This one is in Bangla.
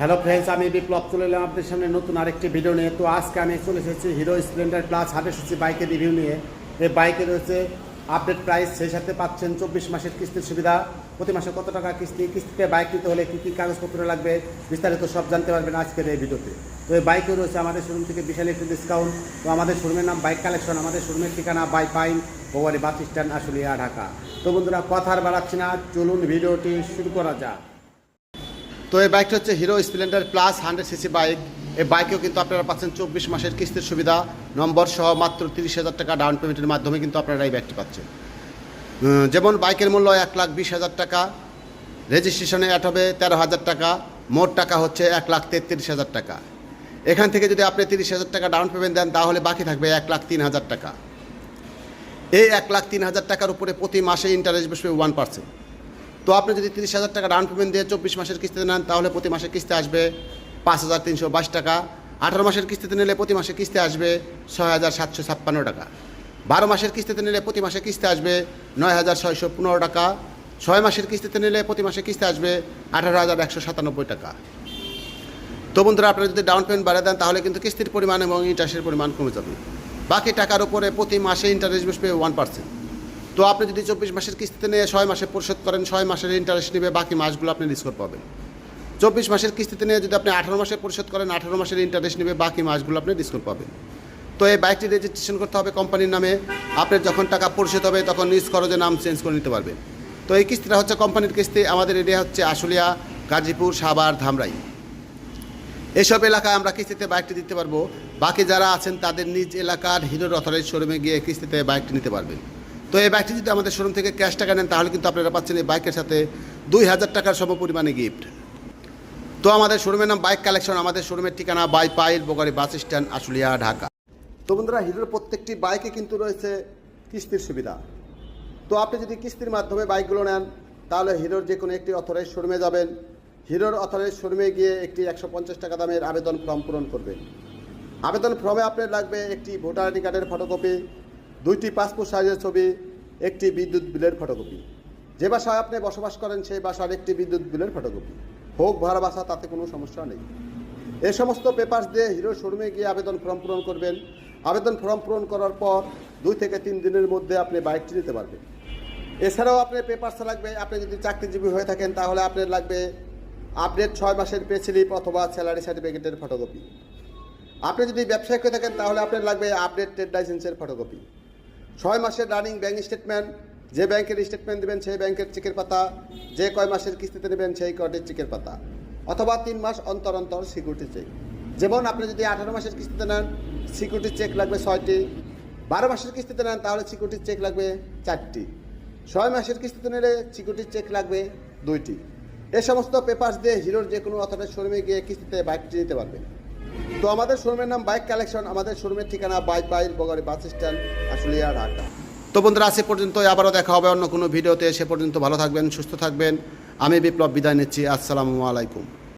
হ্যালো ফ্রেন্ডস আমি বিপ্লব চলে এলাম আপনাদের সামনে নতুন আরেকটি ভিডিও নিয়ে। তো আজকে আমি চলে এসেছি Hero Splendor plus hundred CC বাইকের রিভিউ নিয়ে। এই বাইকে রয়েছে আপডেট প্রাইস সেই সাথে পাচ্ছেন চব্বিশ মাসের কিস্তির সুবিধা। প্রতি মাসে কত টাকা কিস্তি? কিস্তিতে বাইক নিতে হলে কী কী কাগজপত্র লাগবে? বিস্তারিত সব জানতে পারবেন আজকের এই ভিডিওতে তো। এই বাইকে রয়েছে আমাদের শোরুম থেকে বিশাল একটি ডিসকাউন্ট তো আমাদের শোরুমের নাম বাইক কালেকশন আমাদের শোরুমের ঠিকানা বাই পাইন বগুয়ারি বাস স্ট্যান্ড, আশুলিয়া, ঢাকা। তো বন্ধুরা, কথা আর বাড়াচ্ছি না, চলুন ভিডিওটি শুরু করা যাক। তো এই বাইকটা হচ্ছে Hero Splendor plus hundred CC bike এই বাইকেও কিন্তু আপনারা পাচ্ছেন চব্বিশ মাসের কিস্তির সুবিধা। নম্বর সহ মাত্র তিরিশ হাজার টাকা ডাউন পেমেন্টের মাধ্যমে কিন্তু আপনারা এই বাইকটি পাচ্ছেন। যেমন বাইকের মূল্য এক লাখ বিশ হাজার টাকা রেজিস্ট্রেশনে অ্যাড হবে তেরো হাজার টাকা, মোট টাকা হচ্ছে এক লাখ তেত্রিশ হাজার টাকা। এখান থেকে যদি আপনি তিরিশ হাজার টাকা ডাউন পেমেন্ট দেন, তাহলে বাকি থাকবে এক লাখ তিন হাজার টাকা। এই এক লাখ তিন হাজার টাকার উপরে প্রতি মাসে ইন্টারেস্ট বসবে ওয়ান পার্সেন্ট তো আপনি যদি তিরিশ হাজার টাকা ডাউন পেমেন্ট দিয়ে চব্বিশ মাসের কিস্তিতে নেন, তাহলে প্রতি মাসে কিস্তি আসবে পাঁচ হাজার তিনশো বাইশ টাকা। আঠারো মাসের কিস্তিতে নিলে প্রতি মাসে কিস্তি আসবে ছয় হাজার সাতশো ছাপ্পান্ন টাকা। বারো মাসের কিস্তিতে নিলে প্রতি মাসে কিস্তি আসবে নয় হাজার ছয়শো পনেরো টাকা। ছয় মাসের কিস্তিতে নিলে প্রতি মাসে কিস্তি আসবে আঠারো হাজার একশো সাতানব্বই টাকা। তো বন্ধুরা, আপনারা যদি ডাউন পেমেন্ট বাড়িয়ে দেন, তাহলে কিন্তু কিস্তির পরিমাণ এবং ইন্টারেস্টের পরিমাণ কমে যাবে। বাকি টাকার উপরে প্রতি মাসে ইন্টারেস্ট বসবে ওয়ান পার্সেন্ট তো আপনি যদি চব্বিশ মাসের কিস্তিতে নিয়ে ছয় মাসে পরিশোধ করেন, ছয় মাসের ইন্টারেস্ট নেবে, বাকি মাসগুলো আপনি ডিসকাউন্ট পাবেন। চব্বিশ মাসের কিস্তিতে নিয়ে যদি আপনি আঠারো মাসে পরিশোধ করেন, আঠারো মাসের ইন্টারেস্ট নেবে, বাকি মাসগুলো আপনি ডিসকাউন্ট পাবেন। তো এই বাইকটি রেজিস্ট্রেশন করতে হবে কোম্পানির নামে। আপনার যখন টাকা পরিশোধ হবে, তখন নিজ খরচে নাম চেঞ্জ করে নিতে পারবেন। তো এই কিস্তিটা হচ্ছে কোম্পানির কিস্তি। আমাদের এরিয়া হচ্ছে আশুলিয়া, গাজীপুর, সাভার, ধামরাই। এসব এলাকায় আমরা কিস্তিতে বাইকটি দিতে পারব। বাকি যারা আছেন, তাদের নিজ এলাকার হিরোর অথরাইজ শোরুমে গিয়ে কিস্তিতে বাইকটি নিতে পারবেন। তো এই বাইকটি যদি আমাদের শোরুম থেকে ক্যাশ টাকা নেন, তাহলে কিন্তু আপনারা পাচ্ছেন এই বাইকের সাথে দুই হাজার টাকার সম পরিমাণে গিফট তো আমাদের শোরুমের নাম বাইক কালেকশন, আমাদের শোরুমের ঠিকানা বাই পাইল বগারি বাস স্ট্যান্ড, আশুলিয়া, ঢাকা। তো বন্ধুরা, হিরোর প্রত্যেকটি বাইকে কিন্তু রয়েছে কিস্তির সুবিধা। তো আপনি যদি কিস্তির মাধ্যমে বাইকগুলো নেন, তাহলে হিরোর যে কোনো একটি অথরাইজ শোরুমে যাবেন। হিরোর অথরাইজ শোরুমে গিয়ে একটি একশো পঞ্চাশ টাকা দামের আবেদন ফর্ম পূরণ করবেন। আবেদন ফর্মে আপনার লাগবে একটি ভোটার আইডি কার্ডের ফটোকপি, দুইটি পাসপোর্ট সাইজের ছবি একটি বিদ্যুৎ বিলের ফটোকপি। যে বাসায় আপনি বসবাস করেন, সেই বাসার একটি বিদ্যুৎ বিলের ফটোকপি। হোক ভাড়া বাসা, তাতে কোনো সমস্যা নেই। এ সমস্ত পেপার্স দিয়ে হিরো শোরুমে গিয়ে আবেদন ফর্ম পূরণ করবেন। আবেদন ফর্ম পূরণ করার পর দুই থেকে তিন দিনের মধ্যে আপনি বাইকটি নিতে পারবেন। এছাড়াও আপনার পেপারস লাগবে। আপনি যদি চাকরিজীবী হয়ে থাকেন, তাহলে আপনার লাগবে আপডেট ছয় মাসের পে স্লিপ অথবা স্যালারি সার্টিফিকেটের ফটোকপি আপনি যদি ব্যবসায়িক হয়ে থাকেন, তাহলে আপনার লাগবে আপডেট ট্রেড লাইসেন্সের ফটোকপি ছয় মাসের রানিং ব্যাংক স্টেটমেন্ট, যে ব্যাংকের স্টেটমেন্ট দেবেন সেই ব্যাংকের চেকের পাতা, যে কয় মাসের কিস্তিতে নেবেন সেই কয়টির চেকের পাতা, অথবা তিন মাস অন্তর অন্তর সিকিউরিটি চেক। যেমন আপনি যদি আঠারো মাসের কিস্তিতে নেন, সিকিউরিটি চেক লাগবে ছয়টি। বারো মাসের কিস্তিতে নেন, তাহলে সিকিউরিটি চেক লাগবে চারটি। ছয় মাসের কিস্তিতে নিলে সিকিউরিটি চেক লাগবে দুইটি। এ সমস্ত পেপার্স দিয়ে হিরোর যে কোনো অথবা শোরুমে গিয়ে কিস্তিতে বাইকটি নিতে পারবে। তো আমাদের শোরুমের নাম বাইক কালেকশন, আমাদের শোরুমের ঠিকানা বাইক বাইক বগারি বাস স্ট্যান্ড আসুলিয়া ঢাকা। তো বন্ধুরা সে পর্যন্ত আবারও দেখা হবে অন্য কোনো ভিডিওতে। সে পর্যন্ত ভালো থাকবেন, সুস্থ থাকবেন। আমি বিপ্লব, বিদায় নিচ্ছি। আসসালামু আলাইকুম।